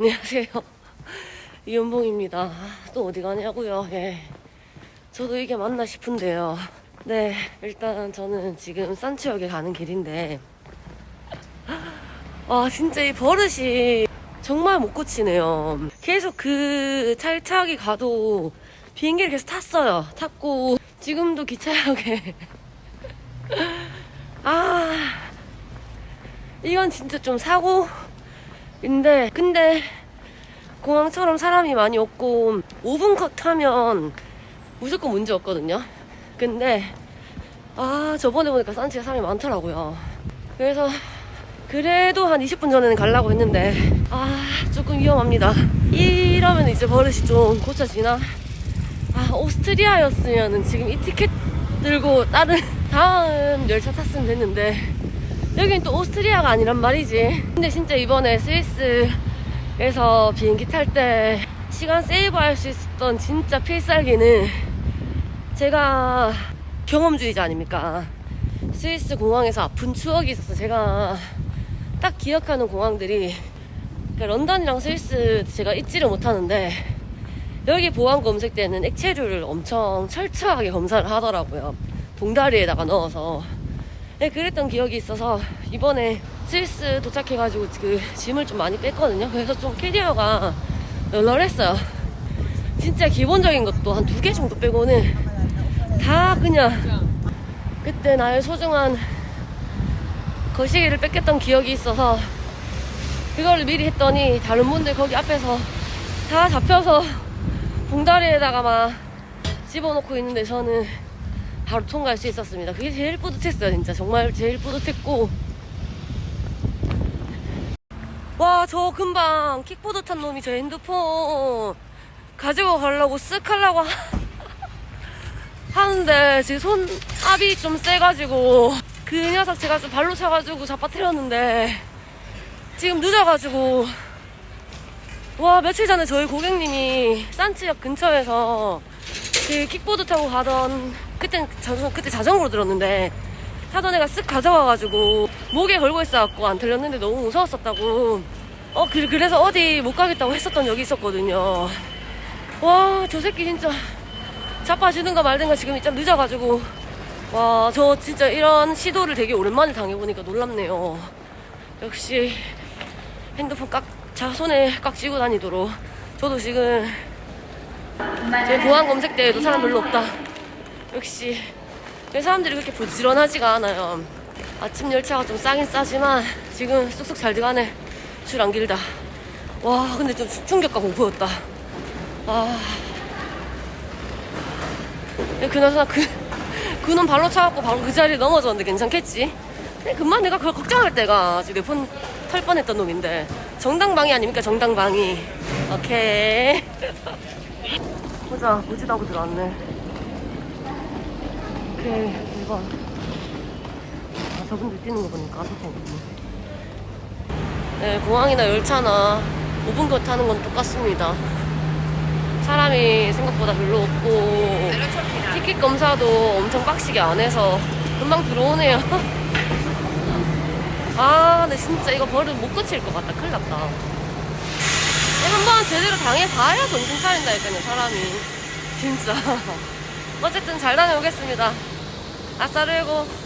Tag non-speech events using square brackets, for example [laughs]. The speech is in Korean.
안녕하세요. [laughs] 이은봉입니다. 아, 또 어디 가냐고요? 예. 저도 이게 맞나 싶은데요. 네, 일단 저는 지금 산치역에 가는 길인데, 와, 진짜 이 버릇이 정말 못 고치네요. 계속 그 찰차기 가도 비행기를 계속 탔어요. 탔고, 지금도 기차역에. [laughs] 아, 이건 진짜 좀 사고 인데, 근데 공항처럼 사람이 많이 없고 5분 컷 하면 무조건 문제 없거든요. 근데 아 저번에 보니까 산치가 사람이 많더라고요. 그래서 그래도 한 20분 전에는 가려고 했는데 아 조금 위험합니다. 이러면 이제 버릇이 좀 고쳐지나? 아 오스트리아였으면 지금 이 티켓 들고 다른 다음 열차 탔으면 됐는데 여긴 또 오스트리아가 아니란 말이지. 근데 진짜 이번에 스위스에서 비행기 탈 때 시간 세이브 할 수 있었던 진짜 필살기는 제가 경험주의자 아닙니까? 스위스 공항에서 아픈 추억이 있어서 제가 딱 기억하는 공항들이 그러니까 런던이랑 스위스 제가 잊지를 못하는데 여기 보안 검색 때는 액체류를 엄청 철저하게 검사를 하더라고요. 동다리에다가 넣어서. 네, 그랬던 기억이 있어서 이번에 스위스 도착해가지고 그 짐을 좀 많이 뺐거든요. 그래서 좀 캐리어가 널널했어요. 진짜 기본적인 것도 한 두 개 정도 빼고는 다 그냥 그때 나의 소중한 거시기를 뺏겼던 기억이 있어서 그거를 미리 했더니 다른 분들 거기 앞에서 다 잡혀서 봉다리에다가 막 집어넣고 있는데 저는 바로 통과할 수 있었습니다. 그게 제일 뿌듯했어요, 진짜. 정말 제일 뿌듯했고. 와, 저 금방 킥보드 탄 놈이 저 핸드폰 가지고 가려고 쓱 하려고 하- [laughs] 하는데 지금 손압이 좀 세가지고 그 녀석 제가 좀 발로 차가지고 잡아뜨렸는데 지금 늦어가지고 와 며칠 전에 저희 고객님이 산치역 근처에서 그 킥보드 타고 가던 그땐 자전 그때 자전거로 들었는데 타던 애가 쓱 가져와가지고 목에 걸고 있어갖고 안 들렸는데 너무 무서웠었다고. 어 그, 그래서 어디 못 가겠다고 했었던 적이 있었거든요. 와 저 새끼 진짜 자빠지는가 말든가 지금 진짜 늦어가지고. 와 저 진짜 이런 시도를 되게 오랜만에 당해보니까 놀랍네요. 역시 핸드폰 깍, 자, 손에 깍 쥐고 다니도록. 저도 지금, 제 보안 검색 때에도 사람 별로 없다. 역시, 왜 사람들이 그렇게 부지런하지가 않아요. 아침 열차가 좀 싸긴 싸지만, 지금 쑥쑥 잘 들어가네. 줄 안 길다. 와, 근데 좀 충격과 공포였다. 아. 야, 그나저나 그, 그놈 발로 차갖고 바로 그 자리에 넘어졌는데 괜찮겠지? 근데 금방 내가 그걸 걱정할 때가 지금 내폰 털 뻔했던 놈인데 정당방위 아닙니까 정당방위 오케이 [laughs] 보자 않고 들어왔네. 오케이 1번 아 저분들 뛰는 거 보니까 소통없네 네 공항이나 열차나 5분 컷 타는 건 똑같습니다. 사람이 생각보다 별로 없고 티켓 검사도 엄청 빡시게 안 해서 금방 들어오네요. [laughs] 아, 근데 진짜 이거 버릇 못 고칠 것 같다. 큰일 났다. 한번 제대로 당해봐야 정신 차린다니까요, 사람이. 진짜. [laughs] 어쨌든 잘 다녀오겠습니다. 아싸르고.